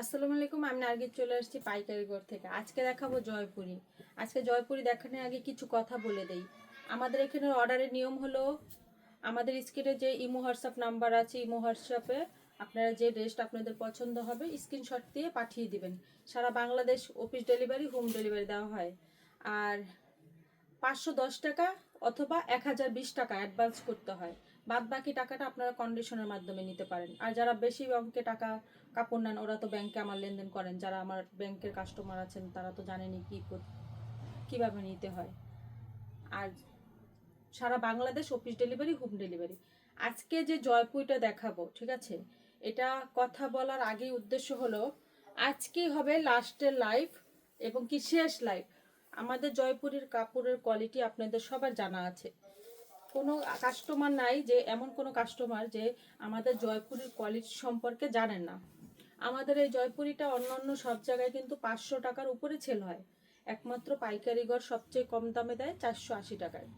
আসসালামু আলাইকুম, আমি নার্গিস চলে আসছি পাইকারি ঘর থেকে। আজকে দেখাবো জয়পুরি। আজকে জয়পুরি দেখানোর আগে কিছু কথা বলে দেই। আমাদের এখানে অর্ডারের নিয়ম হলো, আমাদের স্ক্রিনে যে ইমো হোয়াটসঅ্যাপ নাম্বার আছে, ইমো হোয়াটসঅ্যাপে আপনারা যে ড্রেসটা আপনাদের পছন্দ হবে, স্ক্রিনশট দিয়ে পাঠিয়ে দিবেন। সারা Bangladesh office delivery, home delivery দেওয়া হয়। আর পাঁচশো দশ টাকা অথবা এক হাজার বিশ টাকা অ্যাডভান্স করতে হয়। বাদ বাকি টাকাটা আপনারা কন্ডিশনের মাধ্যমে নিতে পারেন। আর যারা বেশি অঙ্কে টাকা কাপড় নেন, ওরা তো ব্যাংকে আমার লেনদেন করেন। যারা আমার ব্যাংকের কাস্টমার আছেন, তারা তো জানেনই কি কীভাবে নিতে হয়। আর সারা Bangladesh office delivery home delivery আজকে যে জয়পুরটা দেখাবো, ঠিক আছে? এটা কথা বলার আগেই উদ্দেশ্য হলো, আজকেই হবে লাস্টের লাইভ এবং কি শেষ লাইভ আমাদের জয়পুরের কাপড়ের কোয়ালিটি আপনাদের সবার জানা আছে। কোনো কাস্টমার নাই যে, এমন কোনো কাস্টমার যে আমাদের জয়পুরের কোয়ালিটি সম্পর্কে জানেন না। আমাদের এই জয়পুরিটা অন্য অন্য সব জায়গায় কিন্তু পাঁচশো টাকার উপরে সেল হয়। একমাত্র পাইকারি ঘর সবচেয়ে কম দামে দেয় চারশো আশি টাকায়।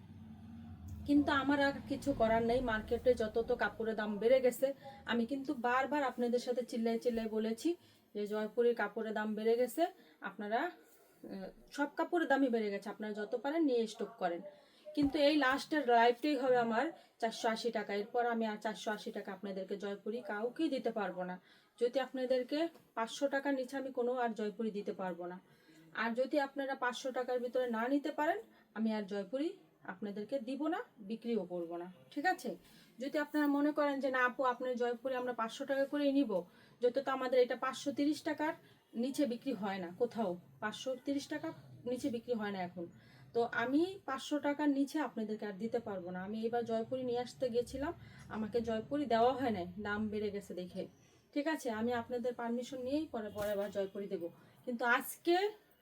কিন্তু আমার আর কিছু করার নেই, মার্কেটে যত তো কাপড়ের দাম বেড়ে গেছে, আমি কিন্তু বারবার আপনাদের সাথে চিল্লাই চিল্লাই বলেছি যে জয়পুরের কাপড়ের দাম বেড়ে গেছে, আপনারা সব কাপড়ের দামই বেড়ে গেছে, আপনারা যত পারেন নিয়ে স্টক করেন। কিন্তু এই লাস্টের লাইফটাই হবে আমার চারশো আশি টাকা, এরপর আমি আর চারশো আশি টাকা আপনাদেরকে জয়পুরি কাউকেই দিতে পারব না। যদি আপনাদেরকে পাঁচশো টাকার নিচে আমি কোনো আর জয়পুরি দিতে পারব না। আর যদি আপনারা পাঁচশো টাকার ভিতরে না নিতে পারেন, আমি আর জয়পুরি আপনাদেরকে দিব না, বিক্রিও করব না। ঠিক আছে? যদি আপনারা মনে করেন যে, না আপু, আপনার জয়পুরে আমরা পাঁচশো টাকা করেই নিব, যত তো আমাদের এটা পাঁচশো তিরিশ টাকার নিচে বিক্রি হয় না, কোথাও পাঁচশো তিরিশ টাকা নিচে বিক্রি হয় না এখন। তো আমি পাঁচশো টাকার নিচে আপনাদেরকে আর দিতে পারব না। আমি এবার জয়পুরি নিয়ে আসতে গেছিলাম, আমাকে জয়পুরি দেওয়া হয় নাই, দাম বেড়ে গেছে দেখে। ঠিক আছে, আমি আপনাদের পারমিশন নিয়েই পরে পরে আবার জয়পুরি দেবো। কিন্তু আজকে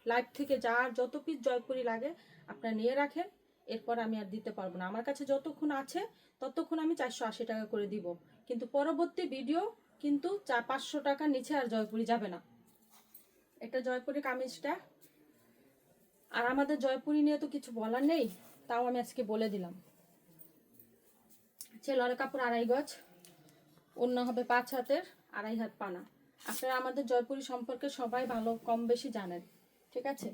লাইভ থেকে যার যত পিস জয়পুরি লাগে, আপনারা নিয়ে রাখেন, এরপর আমি আর দিতে পারব না। আমার কাছে যতক্ষণ আছে, ততক্ষণ আমি চারশো আশি টাকা করে দিব। কিন্তু পরবর্তী ভিডিও কিন্তু চার পাঁচশো টাকার নিচে আর জয়পুরি যাবে না। এটা জয়পুরি কামিজটা। আর আমাদের জয়পুরি নিয়ে তো কিছু বলার নেই, তাও আমি আজকে বলে দিলাম। ছেলের কাপড় আড়াই গজ, অন্য হবে পাঁচ হাতের। আড়াই হাত পানা। আপনারা আমাদের জয়পুরি সম্পর্কে সবাই ভালো, কম বেশি জানেন, ঠিক আছে?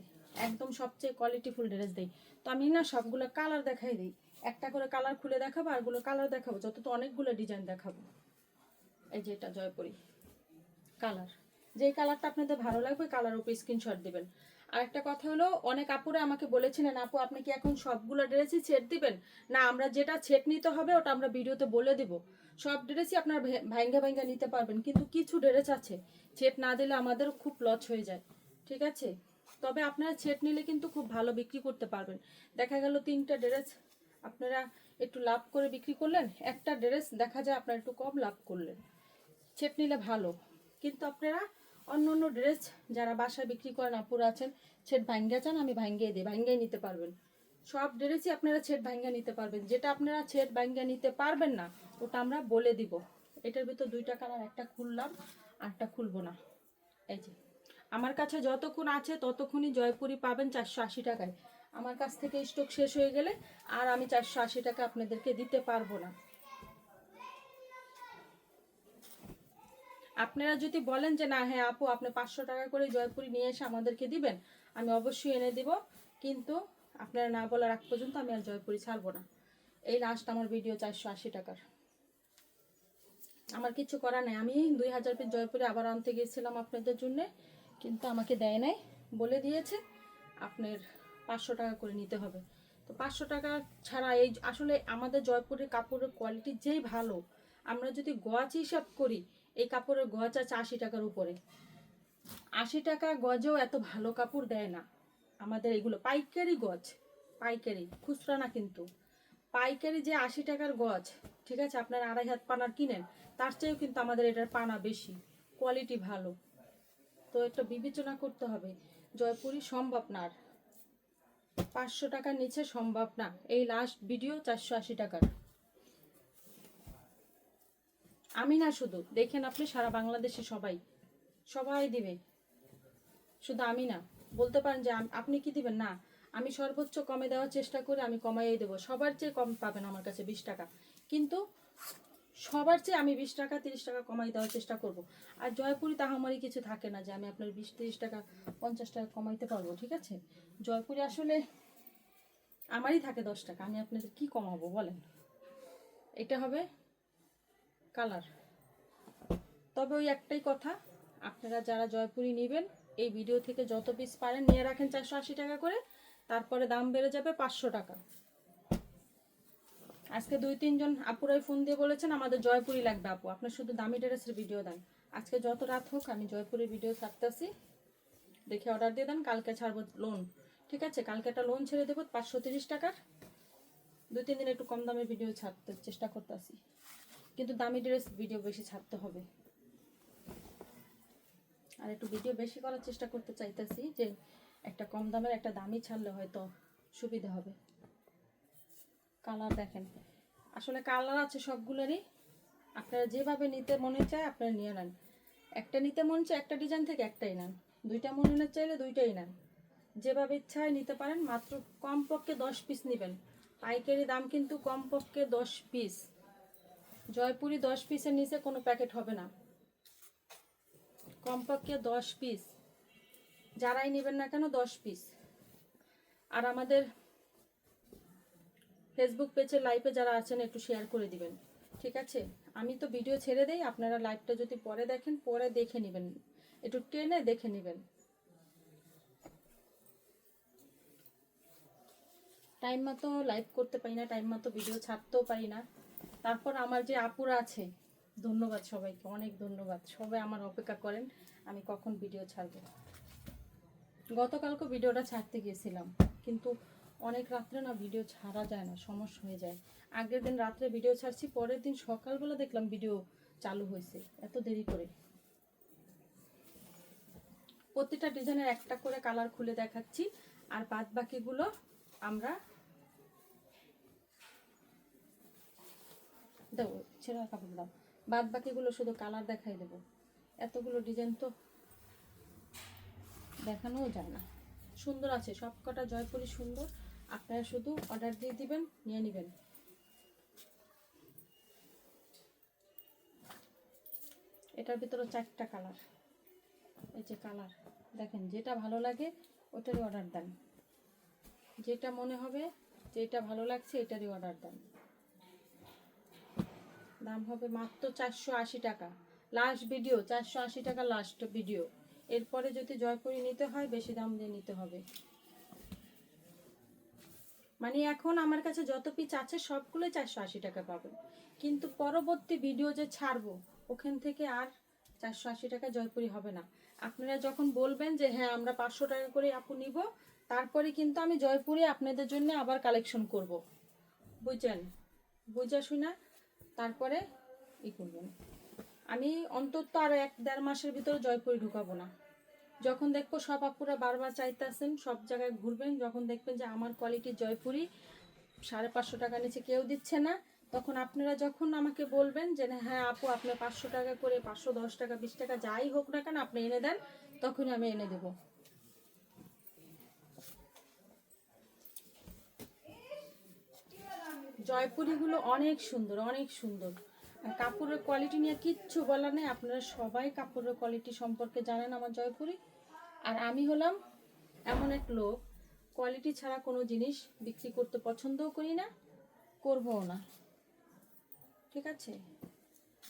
একদম সবচেয়ে কোয়ালিটিফুল ড্রেস দেই। তো আমি না সবগুলো কালার দেখাই দিই। একটা করে কালার খুলে দেখাবো আরগুলো কালার দেখাবো যত তো অনেকগুলো ডিজাইন দেখাবো। এই যে এটা জয়পুরি কালার যে কালারটা আপনাদের ভালো লাগবে কালার উপর স্ক্রিনশট দিবেন। আর একটা কথা হলো, অনেক আপুরে আমাকে বলেছিলেন, আপু, আপনি কি এখন সবগুলো ড্রেসই ছেট দিবেন? না, আমরা যেটা ছেট নিতে হবে, ওটা আমরা ভিডিওতে বলে দিব। সব ড্রেসই আপনার ভাঙ্গা ভাঙ্গা নিতে পারবেন, কিন্তু কিছু ড্রেস আছে, ছেট না দিলে আমাদের খুব লস হয়ে যায়। ঠিক আছে? তবে আপনারা ছেট নিলে কিন্তু খুব ভালো বিক্রি করতে পারবেন। দেখা গেল তিনটা ড্রেস, আপনারা একটু লাভ করে বিক্রি করলেন, একটা ড্রেস দেখা যায় আপনারা একটু কম লাভ করলেন। ছেট নিলে ভালো, কিন্তু আপনারা অন্য অন্য ড্রেস যারা বাসায় বিক্রি করেন, আপুরা আছেন, ছেট ভাঙ্গা চান, আমি ভাঙ্গিয়ে দিই, ভাঙ্গিয়ে নিতে পারবেন। সব ড্রেসই আপনারা ছেট ভাঙ্গা নিতে পারবেন। যেটা আপনারা ছেট ভাঙ্গা নিতে পারবেন না, ওটা আমরা বলে দিব। এটার ভিতর দুইটা কালার একটা খুললাম আরটা খুলবো না। এই যে, আমার কাছে যতক্ষণ আছে ততক্ষণই জয়পুরি পাবেন চারশো আশি টাকায়। আমার কাছ থেকে স্টক শেষ হয়ে গেলে আর আমি চারশো আশি টাকা আপনাদেরকে দিতে পারব না। আপনারা যদি বলেন যে, না হ্যাঁ আপু, আপনি পাঁচশো টাকা করে জয়পুরি নিয়ে এসে আমাদেরকে দিবেন, আমি অবশ্যই এনে দিব। কিন্তু আপনারা না বলার আগ পর্যন্ত আমি আর জয়পুরি ছাড়বো না। এই লাস্ট আমার ভিডিও চারশো আশি টাকার। আমার কিছু করার নেই। আমি দুই হাজার পিস জয়পুরে আবার আনতে গিয়েছিলাম আপনাদের জন্যে, কিন্তু আমাকে দেয় নাই। বলে দিয়েছে, আপনার পাঁচশো টাকা করে নিতে হবে। তো পাঁচশো টাকা ছাড়া এই আসলে আমাদের জয়পুরের কাপড়ের কোয়ালিটি যেই ভালো, আমরা যদি গজ হিসাব করি এই কাপড়ের গজ আছে আশি টাকার উপরে। আশি টাকা গজেও এত ভালো কাপড় দেয় না। আমাদের এগুলো পাইকারি গজ, পাইকারি, খুচরা না কিন্তু। পাইকারি যে আশি টাকার গজ, ঠিক আছে, আপনারা আড়াই হাত পানার কিনেন, তার চেয়েও কিন্তু আমাদের এটার পানা বেশি কোয়ালিটি ভালো। তো একটা বিবেচনা করতে হবে জয়পুরি সম্ভব না আর। পাঁচশো টাকার নিচে সম্ভব না। এই লাস্ট ভিডিও চারশো আশি টাকার। আমি না শুধু, দেখেন আপনি সারা বাংলাদেশে সবাই সবাই দিবে। শুধু আমি না, বলতে পারেন যে আপনি কি দিবেন? না, আমি সর্বোচ্চ কমে দেওয়ার চেষ্টা করে আমি কমাইয়ে দেবো। সবার চেয়ে কম পাবেন আমার কাছে বিশ টাকা। কিন্তু সবার চেয়ে আমি বিশ টাকা, তিরিশ টাকা কমাই দেওয়ার চেষ্টা করব। আর জয়পুরি তাহামারি কিছু থাকে না যে আমি আপনার বিশ, তিরিশ টাকা, পঞ্চাশ টাকা কমাইতে পারব, ঠিক আছে? জয়পুরি আসলে আমারই থাকে দশ টাকা, আমি আপনাদের কি কমাবো বলেন? এটা হবে কালার। তবে ওই একটাই কথা, আপনারা যারা জয়পুরি নেবেন, এই ভিডিও থেকে যত পিস পারেন, নিয়ে রাখেন চারশো আশি টাকা করে, তারপরে দাম বেড়ে যাবে পাঁচশো টাকা। আজকে দুই, তিনজন আপুরাই ফোন দিয়ে বলেছেন, আমাদের জয়পুরি লাগবে আপু। আপনার শুধু দামি ড্রেসের ভিডিও দেন। আজকে যত রাত হোক, আমি জয়পুরের ভিডিও ছাড়তেছি। দেখে অর্ডার দিয়ে দেন, কালকে ছাড়বো লোন ঠিক আছে, কালকে একটা লোন ছেড়ে দেবো, পাঁচশো তিরিশ টাকার। দুই, তিন দিন একটু কম দামের ভিডিও ছাড়তে চেষ্টা করতেছি। কিন্তু দামি ড্রেস ভিডিও বেশি ছাড়তে হবে। আর একটু ভিডিও বেশি করার চেষ্টা করতে চাইতেছি যে একটা কম দামের একটা দামি ছাড়লে হয়তো সুবিধা হবে। কালার দেখেন। আসলে কালার আছে সবগুলোরই। আপনারা যেভাবে নিতে মনে চায় আপনারা নিয়ে নেন। একটা নিতে মন চায় একটা ডিজাইন থেকে একটাই নেন। দুইটা মনে না চাইলে দুইটাই নেন। যেভাবে ইচ্ছা হয় নিতে পারেন। মাত্র কমপক্ষে দশ পিস নেবেন। পাইকারি দাম কিন্তু কমপক্ষে দশ পিস জয়পুরি দশ পিসের নিচে কোনো প্যাকেট হবে না। কমপক্ষে দশ পিস যারাই নেবেন না কেন দশ পিস আর আমাদের ফেসবুক পেজে লাইভে যারা আছেন, একটু শেয়ার করে দিবেন। ঠিক আছে? আমি তো ভিডিও ছেড়ে দেই, আপনারা লাইভটা যদি পরে দেখেন, পরে দেখে নেবেন। একটু টেনে দেখে নেবেন। টাইম মতো লাইভ করতে পারি না টাইম মতো ভিডিও ছাড়তেও পারি না। তারপর আমার যে আপুরা আছে, ধন্যবাদ সবাইকে, অনেক ধন্যবাদ। সবাই আমার অপেক্ষা করেন, আমি কখন ভিডিও ছাড়বো। গতকালকে ভিডিওটা ছাড়তে গিয়েছিলাম, কিন্তু অনেক রাত্রে না ভিডিও ছাড়া যায় না, সমস্যা হয়ে যায়। আগের দিন রাত্রে ভিডিও ছাড়ছি, পরের দিন সকালবেলা দেখলাম ভিডিও চালু হয়েছে, এত দেরি করে। প্রতিটা ডিজাইনের একটা করে কালার খুলে দেখাচ্ছি, আর বাদ বাকিগুলো আমরা দাও ছেঁড়া কাপড় দাও। বাদ বাকিগুলো শুধু কালার দেখাই দেবো। এতগুলো ডিজাইন তো দেখানোও যায় না। সুন্দর আছে সব কটা জয়পুরি সুন্দর। আপনারা শুধু অর্ডার দিয়ে দিবেন, নিয়ে নেবেন। এটার ভিতরে চারটা কালার এই যে কালার দেখেন যেটা ভালো লাগে ওটারই অর্ডার দেন। যেটা মনে হবে, যেটা ভালো লাগছে এটারই অর্ডার দেন। দাম হবে মাত্র চারশো আশি টাকা। লাস্ট ভিডিও চারশো আশি টাকা লাস্ট ভিডিও এরপরে যদি জয়পুরি নিতে হয়, বেশি দাম দিয়ে নিতে হবে। মানে এখন আমার কাছে যত পিস আছে, সবগুলোই চারশো আশি টাকা পাবেন। কিন্তু পরবর্তী ভিডিও যে ছাড়বো, ওখান থেকে আর চারশো আশি টাকা জয়পুরি হবে না। আপনারা যখন বলবেন যে হ্যাঁ আমরা পাঁচশো টাকা করে আপু নিব, তারপরে কিন্তু আমি জয়পুরি আপনাদের জন্য আবার কালেকশন করব। বুঝছেন? বুঝা শুনা? তারপরে ই করবেন আমি অন্তত আর এক দেড় মাসের ভিতরে জয়পুরি ঢুকাবো না। যখন দেখব সব আপুরা বারবার চাইতেছেন, সব জায়গায় ঘুরবেন, যখন দেখবেন যে আমার কোয়ালিটির জয়পুরি সাড়ে পাঁচশো টাকা নিচে কেউ দিচ্ছে না, তখন আপনারা যখন আমাকে বলবেন যে হ্যাঁ আপু, আপনি পাঁচশো টাকা করে পাঁচশো দশ টাকা, বিশ টাকা যাই হোক না কেন, আপনি এনে দেন, তখনই আমি এনে দেবো। জয়পুরিগুলো অনেক সুন্দর অনেক সুন্দর। কাপড়ের কোয়ালিটি নিয়ে কিচ্ছু বলার নেই। আপনারা সবাই কাপড়ের কোয়ালিটি সম্পর্কে জানেন আমার জয়পুরি। আর আমি হলাম এমন এক লোক কোয়ালিটি ছাড়া কোনো জিনিস বিক্রি করতে পছন্দও করি না, করবও না। ঠিক আছে?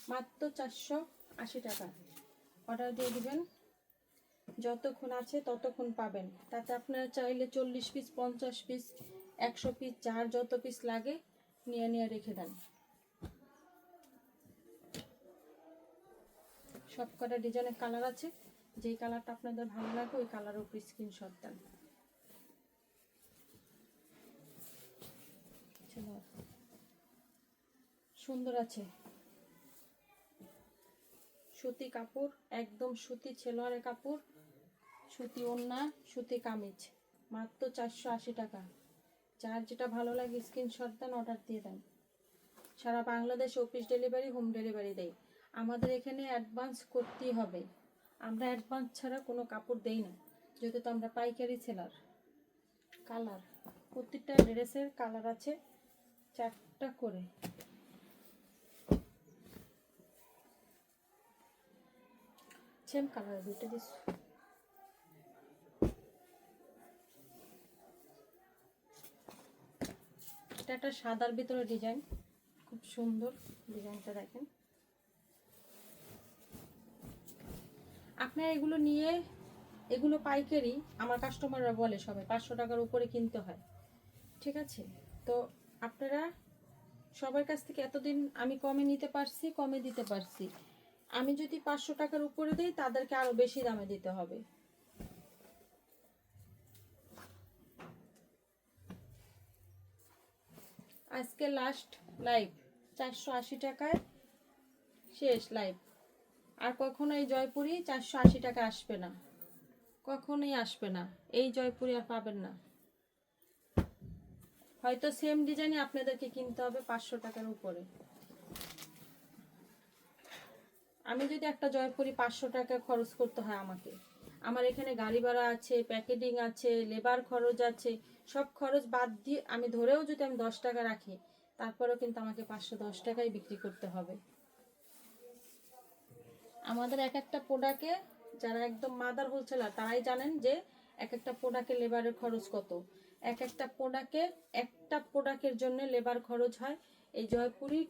মাত্র চারশো আশি টাকা। অর্ডার দিয়ে দিবেন। যতক্ষণ আছে ততক্ষণ পাবেন। তাতে আপনারা চাইলে চল্লিশ পিস পঞ্চাশ পিস একশো পিস যার যত পিস লাগে নিয়ে নিয়ে রেখে দেন। সব কটা ডিজাইনের কালার আছে। যেই কালারটা আপনাদের ভালো লাগে, ওই কালারের উপর স্ক্রিনশট দেন। সুন্দর আছে। সুতি কাপড়, একদম সুতি ছেলোয়ারের কাপড়, সুতি ওড়না সুতি কামিজ। মাত্র চারশো আশি টাকা। যার যেটা ভালো লাগে স্ক্রিনশট দেন অর্ডার দিয়ে দেন। সারা Bangladesh office delivery home delivery দেয়। আমাদের এখানে অ্যাডভান্স করতেই হবে। আমরা অ্যাডভান্স ছাড়া কোনো কাপড় দেই না, যেহেতু তো আমরা পাইকারি সেলার কালার প্রত্যেকটা ড্রেসের কালার আছে চারটা করে। সেম কালার দুটো দিস। এটা একটা সাদার ভিতরে ডিজাইন। খুব সুন্দর ডিজাইনটা দেখেন। আপনারা এগুলো নিয়ে, এগুলো পাইকারি আমার কাস্টমাররা বলে সবাই, পাঁচশো টাকার উপরে কিনতে হয়। ঠিক আছে? তো আপনারা সবার কাছ থেকে এতদিন আমি কমে নিতে পারছি, কমে দিতে পারছি। আমি যদি পাঁচশো টাকার উপরে দিই, তাদেরকে আরও বেশি দামে দিতে হবে। আজকে লাস্ট লাইভ চারশো আশি টাকায় শেষ লাইভ আর কখনো এই জয়পুরি চারশো আশি টাকা আসবে না। কখনোই আসবে না। এই জয়পুরি আর পাবেন না। হয়তো সেম ডিজাইনে আপনাদেরকে কিনতে হবে পাঁচশো টাকার উপরে। আমি যদি একটা জয়পুরি পাঁচশো টাকা খরচ করতে হয় আমাকে। আমার এখানে গাড়ি ভাড়া আছে প্যাকেটিং আছে লেবার খরচ আছে, সব খরচ বাদ দিয়ে আমি ধরেও যদি আমি দশ টাকা রাখি, তারপরেও কিন্তু আমাকে পাঁচশো দশ টাকায় বিক্রি করতে হবে। আমাদের এক একটা প্রোডাক্টে যারা একদম মাদার হোলসেলার তারাই জানেন যে এক একটা প্রোডাক্টের লেবারের খরচ কত। এক একটা প্রোডাক্টে একটা প্রোডাক্টের জন্য লেবার খরচ হয়, এই জয়পুরি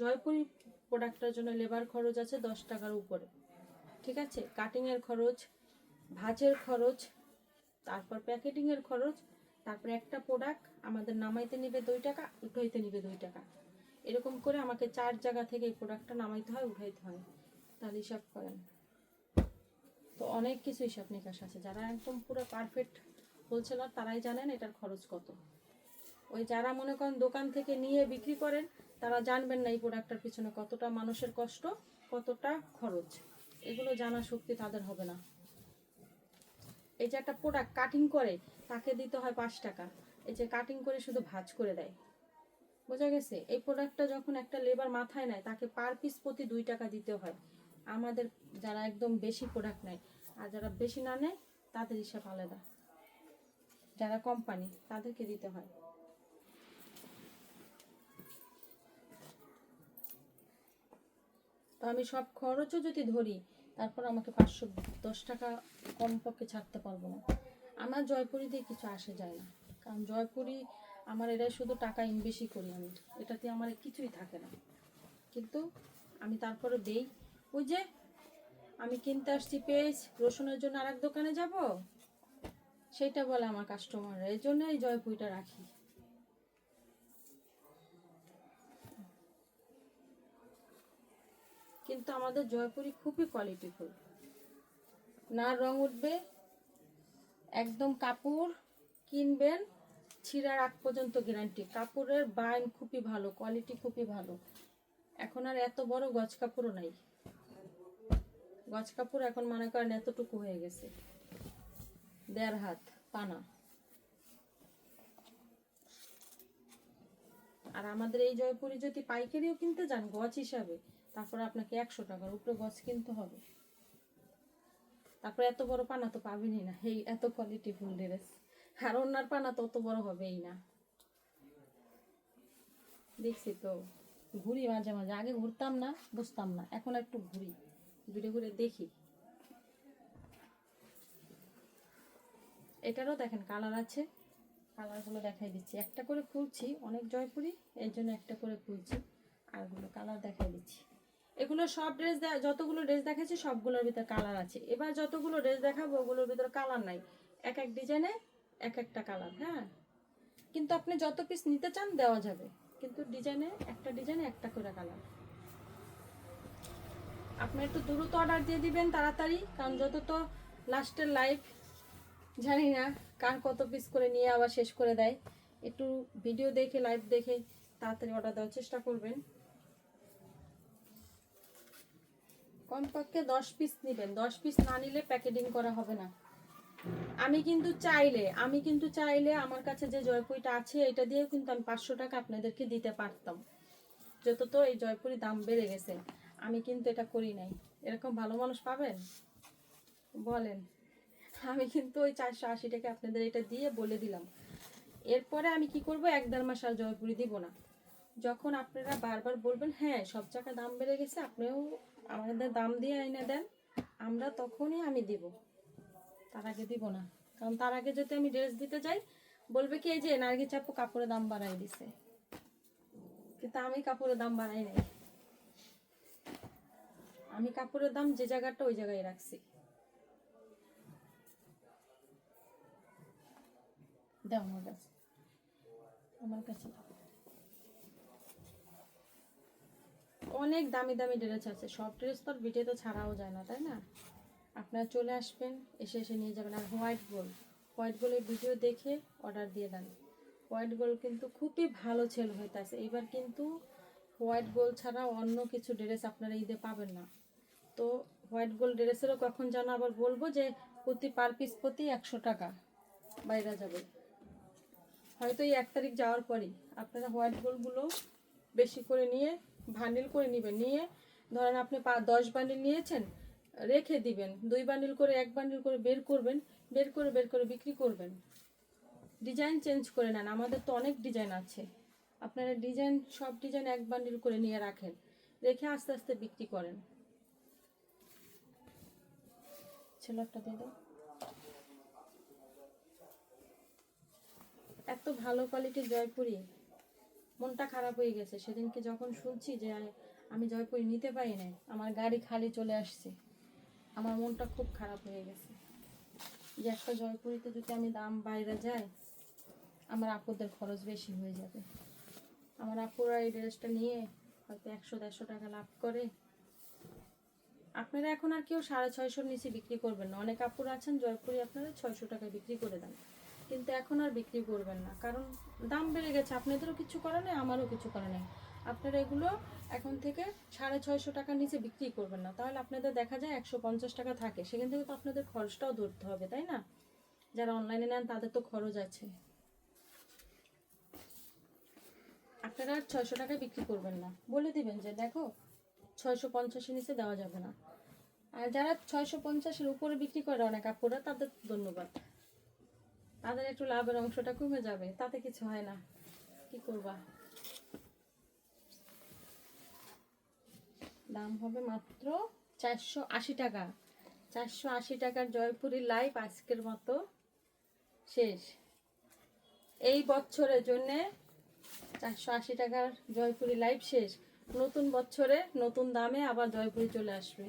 জয়পুরি প্রোডাক্টটার জন্য লেবার খরচ আছে দশ টাকার উপরে। ঠিক আছে? কাটিংয়ের খরচ ভাজের খরচ, তারপর প্যাকেটিংয়ের খরচ, তারপরে একটা প্রোডাক্ট আমাদের নামাইতে নিবে দুই টাকা, উঠাইতে নিবে দুই টাকা। এরকম করে আমাকে চার জায়গা থেকে এই প্রোডাক্টটা নামাইতে হয়, উঠাইতে হয়। তাহলে হিসাব করেন। তো অনেক কিছু হিসাব নিকাশ আছে। যারা একদম পুরো পারফেক্ট হোলসেলার তারাই জানেন এটার খরচ কত। ওই যারা মনে করেন দোকান থেকে নিয়ে বিক্রি করেন, তারা জানবেন না এই প্রোডাক্টটার পিছনে কতটা মানুষের কষ্ট, কতটা খরচ। এগুলো জানা শক্তি তাদের হবে না। এই যে একটা প্রোডাক্ট কাটিং করে, তাকে দিতে হয় পাঁচ টাকা। এই যে কাটিং করে শুধু ভাজ করে দেয়। বোঝা গেছে? এই প্রোডাক্টটা যখন একটা লেবার মাথায় নেয়, তাকে পার পিস প্রতি দুই টাকা দিতে হয়। আমাদের যারা একদম বেশি প্রোডাক্ট নেয়, আর যারা বেশি না নেয়, তাদের হিসাব আলাদা। যারা কোম্পানি তাদেরকে দিতে হয়। তো আমি সব খরচও যদি ধরি তারপর আমাকে পাঁচশো দশ টাকা কমপক্ষে ছাড়তে পারব না। আমার জয়পুরি দিয়ে কিছু আসে যায় না। কারণ জয়পুরি, আমার এটাই শুধু টাকা ইনভেস্টই করি আমি। এটাতে আমার কিছুই থাকে না। কিন্তু আমি তারপরে দেই। ওই যে আমি কিনতে আসছি পেঁয়াজ, রসুনের জন্য আরেক দোকানে যাব। সেটা বলে আমার কাস্টমাররা এই জন্য এই জয়পুরিটা রাখি। কিন্তু আমাদের জয়পুরি খুবই কোয়ালিটিফুল না রং উঠবে, একদম কাপড় কিনবেন, ছিঁড়ার আগ পর্যন্ত গ্যারান্টি কাপড়ের বাইন খুবই ভালো কোয়ালিটি খুবই ভালো। এখন আর এত বড় গজ কাপড়ও নাই। গজ কাপড় এখন মনে করেন এতটুকু হয়ে গেছে। দেড় হাত, পানা। আর আমাদের এই জয়পুরি যদি পাইকারিও কিনতে যান, গজ হিসাবে তারপর আপনাকে একশো টাকার উপরে গছ কিনতে হবে। তারপর এত বড় পানা তো পাবেনই না, এই এত কোয়ালিটি ফুল ড্রেস আর অন্যার পানা তো অত বড় হবেই না। দেখছি তো, ঘুরি মাঝে মাঝে। আগে ঘুরতাম না, বুঝতাম না, এখন একটু ঘুরি। ঘুরে ঘুরে দেখি। এটারও দেখেন কালার আছে। কালারগুলো দেখাই দিচ্ছি। একটা করে খুলছি, অনেক জয়পুরি, এর জন্য একটা করে খুলছি। আরগুলো কালার দেখাই দিচ্ছি। এগুলো সব ড্রেস যতগুলো ড্রেস দেখাচ্ছি সবগুলোর ভিতরে কালার আছে। এবার যতগুলো ড্রেস দেখাবো, ওগুলোর ভিতরে কালার নাই। এক এক ডিজাইনে এক একটা কালার হ্যাঁ? কিন্তু আপনি যত পিস নিতে চান, দেওয়া যাবে। কিন্তু ডিজাইনে একটা ডিজাইনে একটা করে কালার আপনি একটু দ্রুত অর্ডার দিয়ে দিবেন তাড়াতাড়ি, কারণ যত তো লাস্টের লাইফ জানি না কার কত পিস করে নিয়ে আবার শেষ করে দেয়। একটু ভিডিও দেখে লাইভ দেখে তাড়াতাড়ি অর্ডার দেওয়ার চেষ্টা করবেন। কমপক্ষে দশ পিস নেবেন। দশ পিস না নিলে প্যাকেটিং করা হবে না। আমি কিন্তু চাইলে, আমি কিন্তু চাইলে আমার কাছে যে জয়পুরিটা আছে, এটা দিয়েও কিন্তু আমি পাঁচশো টাকা আপনাদেরকে দিতে পারতাম। যত তো এই জয়পুরি দাম বেড়ে গেছে, আমি কিন্তু এটা করি নাই। এরকম ভালো মানুষ পাবেন? বলেন। আমি কিন্তু ওই চারশো আশি টাকা আপনাদের এটা দিয়ে বলে দিলাম। এরপরে আমি কি করব? এক দেড় মাস আর জয়পুরি দিব না। যখন আপনারা বারবার বলবেন হ্যাঁ সব জায়গায় দাম বেড়ে গেছে, আপনিও আমাদের দাম দিয়ে এনে দেন, আমরা তখনই আমি দিব। তার আগে দিব না। কারণ তার আগে যদি আমি ড্রেস দিতে যাই, বলবে কি, এই যে নার্গি চাপু কাপড়ের দাম বাড়াই দিছে। কিন্তু আমি কাপড়ের দাম বাড়াই নাই। আমি কাপড়ের দাম যে জায়গাটা, ওই জায়গায় রাখছি। দাও আমার কাছে। আমার কাছে। অনেক দামি দামি ড্রেস আছে। সব ড্রেস তো ভিডিওতে ছাড়াও যায় না, তাই না? আপনারা চলে আসবেন, এসে এসে নিয়ে যাবেন। আর হোয়াইট গোল্ড হোয়াইট গোল্ডের ভিডিও দেখে অর্ডার দিয়ে দেন। হোয়াইট গোল্ড কিন্তু খুবই ভালো সেল হইতেছে। এবার কিন্তু হোয়াইট গোল্ড ছাড়া অন্য কিছু ড্রেস আপনারা ঈদে পাবেন না। তো হোয়াইট গোল্ড ড্রেসেরও কখন যেন আবার বলব যে, প্রতি পার পিস প্রতি একশো টাকা বাইরে যাবে। হয়তো এই এক তারিখ যাওয়ার পরই আপনারা হোয়াইট গোল্ডগুলো বেশি করে নিয়ে ভান্ডিল করে নেবেন। নিয়ে ধরেন আপনি পা দশ বান্ডিল নিয়েছেন, রেখে দিবেন। দুই বান্ডিল করে, এক বান্ডিল করে বের করবেন, বের করে বের করে বিক্রি করবেন। ডিজাইন চেঞ্জ করে নেন। আমাদের তো অনেক ডিজাইন আছে। আপনারা ডিজাইন, সব ডিজাইন এক বান্ডিল করে নিয়ে রাখেন। রেখে আস্তে আস্তে বিক্রি করেন। ছেলে একটা দিয়ে এত ভালো কোয়ালিটির জয়পুরি। মনটা খারাপ হয়ে গেছে। সেদিনকে যখন শুনছি যে আমি জয়পুরি নিতে পারি নাই, আমার গাড়ি খালি চলে আসছে। আমার মনটা খুব খারাপ হয়ে গেছে। যে একটা জয়পুরিতে যদি আমি দাম বাইরে যাই, আমার আপুদের খরচ বেশি হয়ে যাবে। আমার আপুরা এই ড্রেসটা নিয়ে হয়তো একশো দেড়শো টাকা লাভ করে। আপনারা এখন আর কেউ সাড়ে ছয়শোর নিচে বিক্রি করবেন না। অনেক আপুরা আছেন জয়পুরি আপনারা ছয়শো টাকায় বিক্রি করে দেন। কিন্তু এখন আর বিক্রি করবেন না। কারণ দাম বেড়ে গেছে। আপনাদেরও কিছু করে নেই, আমারও কিছু করে নেই। আপনারা এগুলো এখন থেকে সাড়ে ছয়শো টাকার নিচে বিক্রি করবেন না। তাহলে আপনাদের দেখা যায় একশো পঞ্চাশ টাকা থাকে। সেখান থেকে তো আপনাদের খরচটাও ধরতে হবে, তাই না? যারা অনলাইনে নেন, তাদের তো খরচ আছে। আপনারা আর ছয়শো টাকায় বিক্রি করবেন না। বলে দিবেন যে, দেখো, ছয়শো পঞ্চাশের নিচে দেওয়া যাবে না। আর যারা ছয়শো পঞ্চাশের উপরে বিক্রি করে অনেক কাপড়রা, তাদের ধন্যবাদ। তাদের একটু লাভের অংশটা কমে যাবে, তাতে কিছু হয় না। কি করবা? দাম হবে মাত্র চারশো আশি টাকা। চারশো আশি টাকার জয়পুরি লাইভ আজকের মতো শেষ। এই বছরের জন্যে চারশো আশি টাকার জয়পুরি লাইভ শেষ। নতুন বছরে নতুন দামে আবার জয়পুরি চলে আসবে।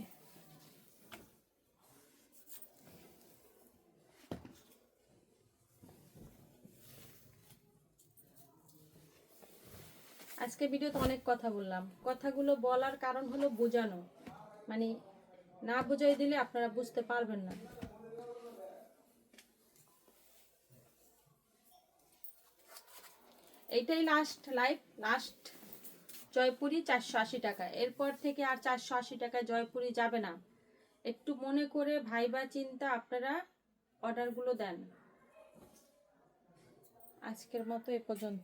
আজকে ভিডিওতে অনেক কথা বললাম। কথাগুলো বলার কারণ হলো বোঝানো। মানে না বুঝাই দিলে আপনারা বুঝতে পারবেন না। এইটাই লাস্ট লাইভ লাস্ট জয়পুরি চারশো আশি টাকা। এরপর থেকে আর চারশো আশি টাকায় জয়পুরি যাবে না। একটু মনে করে ভাইবা চিন্তা আপনারা অর্ডারগুলো দেন। আজকের মতো এ পর্যন্ত।